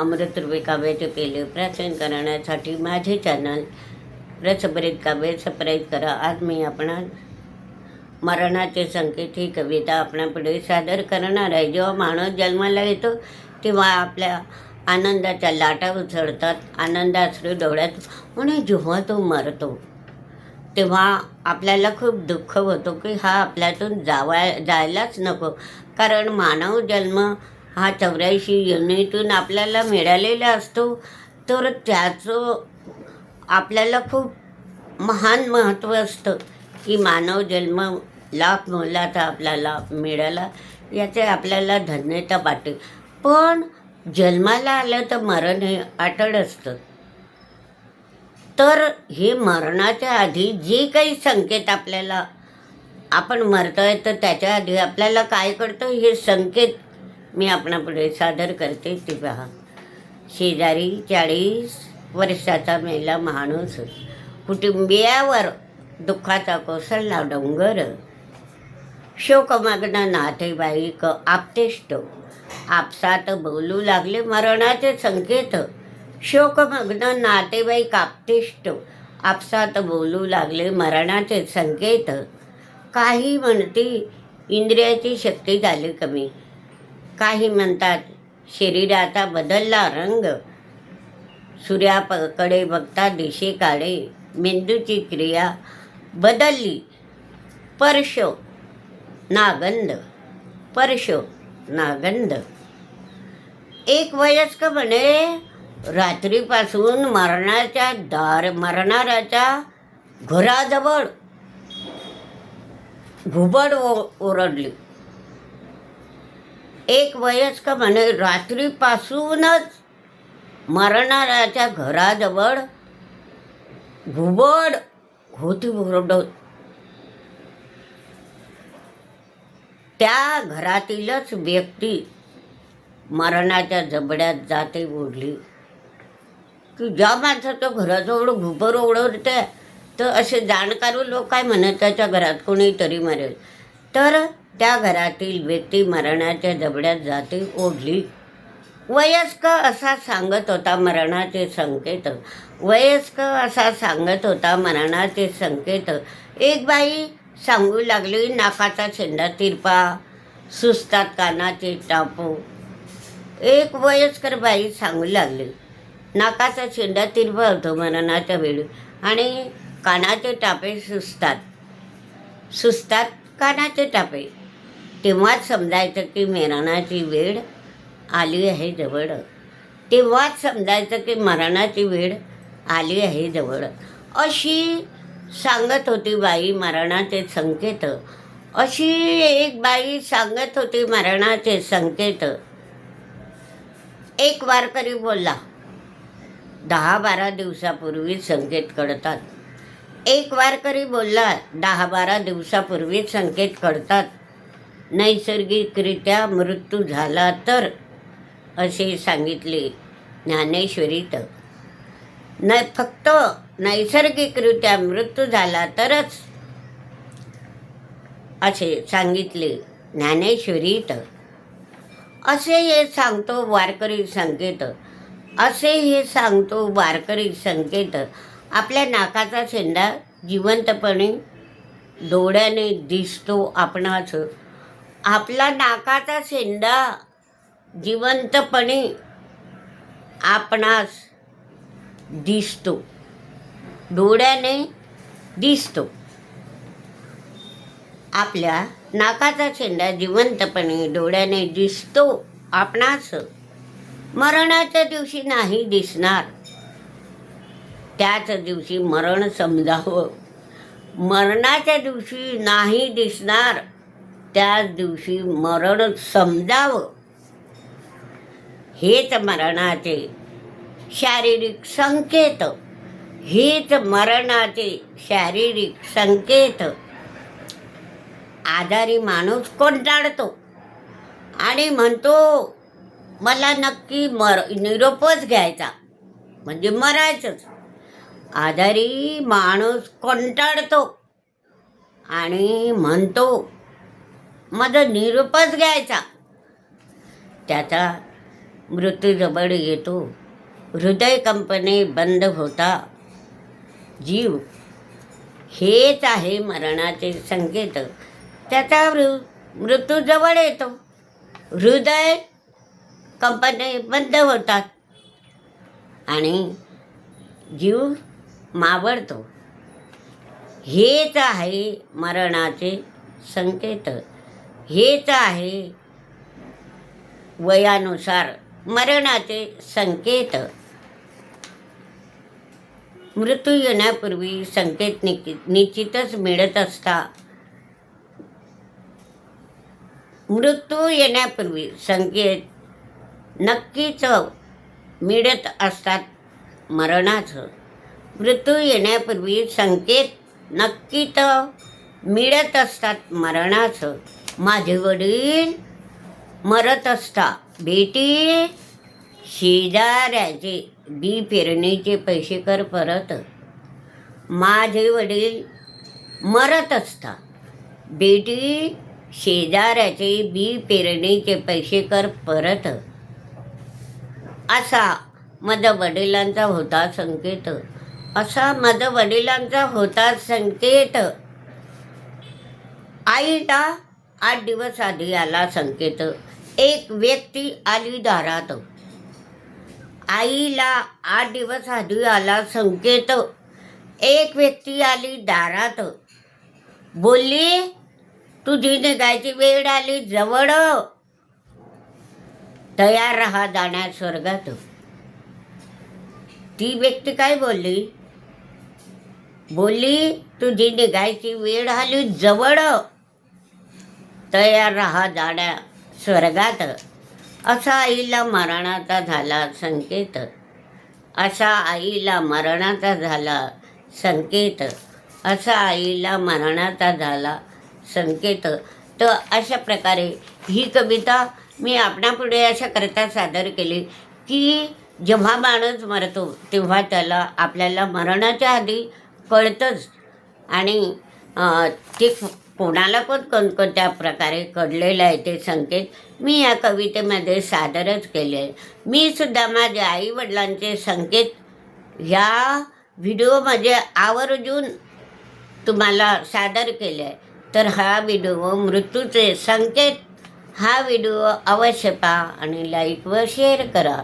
अमृतरूपी काव्याचे केले. प्राचन करण्यासाठी माझे चॅनल रसभरीत काव्य सबस्क्राईब करा. आज मी आपण मरणाचे संकेत ही कविता आपणापुढे सादर करणार आहे. जेव्हा माणूस जन्माला येतो तेव्हा आपल्या आनंदाच्या लाटा उसळतात. आनंदाश्रू डोळ्यात म्हणून जेव्हा तो मरतो तेव्हा आपल्याला खूप दुःख होतो की हा आपल्यातून जावा जायलाच नको. कारण मानव जन्म हा चौऱ्याऐंशी युनिटून आपल्याला मिळालेला असतो तर त्याचं आपल्याला खूप महान महत्त्व असतं की मानव जन्म लाख मोलाचा आपल्याला मिळाला याचे आपल्याला धन्यता वाटते पण जन्माला आलं तर मरण हे अटळ असतं. तर हे मरणाच्या आधी जे काही संकेत आपल्याला आपण मरतोय तर त्याच्या आधी आपल्याला काय कळतं? हे संकेत मी आपणापुढे सादर करते ते पहा. शेजारी चाळीस वर्षाचा मेला माणूस कुटुंबियावर दुःखाचा कोसळला डोंगर. शोकमग्न नातेवाईक आपतेष्ट. आपसात बोलू लागले मरणाचे संकेत. शोकमग्न नातेवाईक आपतेष्ट. आपसात बोलू लागले मरणाचे संकेत. काही म्हणते इंद्रियाची शक्ती झाली कमी. काही म्हणतात शरीराचा बदलला रंग. सूर्याकडे बघता दिशेकाडे मेंदूची क्रिया बदलली. परश नागंध परश नागंध एक वयस्क म्हणे रात्रीपासून मरणाच्या दार मरणाऱ्याच्या घराजवळ घुबड ओ ओरडली. एक वयस्क म्हणे रात्रीपासूनच मरणाऱ्याच्या घराजवळ घुबड होती ओरडत त्या घरातीलच व्यक्ती मरणाच्या जबड्यात जाते ओढली. की ज्या माणसाच्या घराजवळ घुबर ओढवते तर असे जाणकारू लोक काय म्हणत त्याच्या घरात कोणीतरी मरेल. तर त्या घरातील व्यक्ती मरणाच्या जबड्यात जाते ओढली. वयस्क असा सांगत होता मरणाचे संकेत. वयस्क असा सांगत होता मरणाचे संकेत. एक बाई सांगू लागली नाकाचा शेंडा तिरपा सुस्तात कानाचे टापू. एक वयस्कर बाई सांगू लागली नाकाचा शेंडा तिरपा होतो मरणाच्या वेळी आणि कानाचे टापे सुस्तात. सुस्तात कानाचे टापे. तेव्हाच समजायचं की मरणाची वेळ आली आहे जवळ. तेव्हाच समजायचं की मरणाची वेळ आली आहे जवळ. अशी सांगत होती बाई मरणाचे संकेत. अशी एक बाई सांगत होती मरणाचे संकेत. एक वारकरी बोलला. दहा बारा दिवसापूर्वी संकेत कळतात. एक वारकरी बोलला दहा बारा दिवसापूर्वी संकेत कळतात. नैसर्गिकरित्या मृत्यू झाला तर असे सांगितले ज्ञानेश्वरीत न फक्त नैसर्गिकरित्या मृत्यू झाला तरच असे सांगितले ज्ञानेश्वरीत असे हे सांगतो वारकरी संकेत. असे हे सांगतो वारकरी संकेत. आपल्या नाकाचा शेंडा जिवंतपणे डोळ्याने दिसतो आपणाच. आपला नाकाचा शेंडा जिवंतपणे आपणास दिसतो. डोळ्याने दिसतो. आपल्या नाकाचा शेंडा जिवंतपणे डोळ्याने दिसतो. आपणास मरणाच्या दिवशी नाही दिसणार. त्याच दिवशी मरण समजावं. मरणाच्या दिवशी नाही दिसणार. त्याच दिवशी मरण समजावं. हेच मरणाचे शारीरिक संकेत. हेच मरणाचे शारीरिक संकेत. आजारी माणूस कंटाळतो आणि म्हणतो मला नक्की मर निरोपच घ्यायचा. म्हणजे मरायचंच. आजारी माणूस कंटाळतो आणि म्हणतो माझा निरूपच घ्यायचा. त्याचा मृत्यू जवळ येतो. हृदय कंपने बंद होता. जीव हेच आहे मरणाचे संकेत. त्याचा मृत्यू जवळ येतो. हृदय कंपने बंद होतात. आणि जीव मावळतो. हेच आहे मरणाचे संकेत. हेच आहे. वयानुसार मरणाचे संकेत. मृत्यू येण्यापूर्वी संकेत निकी निश्चितच मिळत असता. मृत्यू येण्यापूर्वी संकेत नक्कीच मिळत असतात. मरणाचं मृत्यू येण्यापूर्वी संकेत नक्कीच मिळत असतात. मरणाचं माझे वडील मरत असता. बेटी शेजाऱ्याचे बी पेरणीचे पैसे कर परत. माझे वडील मरत असता. बेटी शेजाऱ्याचे बी पेरणीचे पैसे कर परत. असा माझ्या वडिलांचा होता संकेत. असा माझ्या वडिलांचा होता संकेत. आईला आठ दिवस आधी आला संकेत. एक व्यक्ती आली दारात. आईला आठ दिवस आधी आला संकेत. एक व्यक्ती आली दारात. बोलली तुझी निघायची वेळ आली जवळ. तयार राहा जाण्यास स्वर्गात. ती व्यक्ती काय बोलली? बोलली तुझी निघायची वेळ आली जवळ. तयार राहा जाण्या स्वर्गात. असा आईला मरणाचा झाला संकेत. असा आईला मरणाचा झाला संकेत. असा आईला मरणाचा झाला संकेत. तर अशा प्रकारे ही कविता मी आपणापुढे अशा करता सादर केली की जेव्हा माणूस मरतो तेव्हा त्याला आपल्याला मरणाच्या आधी कळतंच. आणि ते कोणाला पण कोणकोणत्या प्रकारे कळलेलं आहे ते संकेत मी या कवितेमध्ये सादरच केले आहे. मी सुद्धा माझ्या आईवडिलांचे संकेत ह्या व्हिडिओमध्ये आवर्जून तुम्हाला सादर केले आहे. तर हा व्हिडिओ मृत्यूचे संकेत हा व्हिडिओ अवश्य पहा आणि लाईक व शेअर करा.